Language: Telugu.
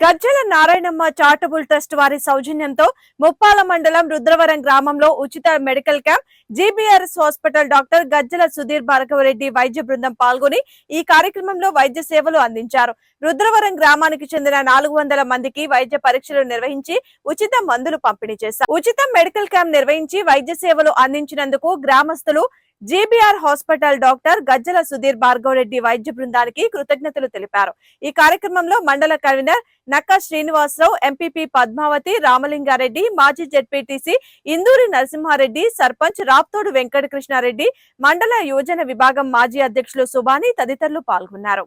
గజ్జల నారాయణమ్మ చారిటబుల్ ట్రస్ట్ వారి సౌజన్యంతో ముప్పాల మండలం రుద్రవరం గ్రామంలో ఉచిత medical camp GBRS hospital doctor Gajjala Sudheer Bhargava Reddy వైద్య బృందం పాల్గొని ఈ కార్యక్రమంలో వైద్య సేవలు అందించారు. రుద్రవరం గ్రామానికి చెందిన నాలుగు వందల మందికి వైద్య పరీక్షలు నిర్వహించి ఉచిత మందులు పంపిణీ చేశారు. ఉచిత మెడికల్ క్యాంప్ నిర్వహించి వైద్య సేవలు అందించినందుకు గ్రామస్తులు GBR hospital doctor Gajjala Sudheer Bhargava Reddy వైద్య బృందానికి కృతజ్ఞతలు తెలిపారు. ఈ కార్యక్రమంలో మండల కన్వీనర్ నక్క శ్రీనివాసరావు ఎంపీపీ పద్మావతి రామలింగారెడ్డి మాజీ జెడ్పీటీసీ ఇందూరి నరసింహారెడ్డి సర్పంచ్ రాప్తోడు వెంకటకృష్ణారెడ్డి మండల యోజన విభాగం మాజీ అధ్యక్షులు సుబాని తదితరులు పాల్గొన్నారు.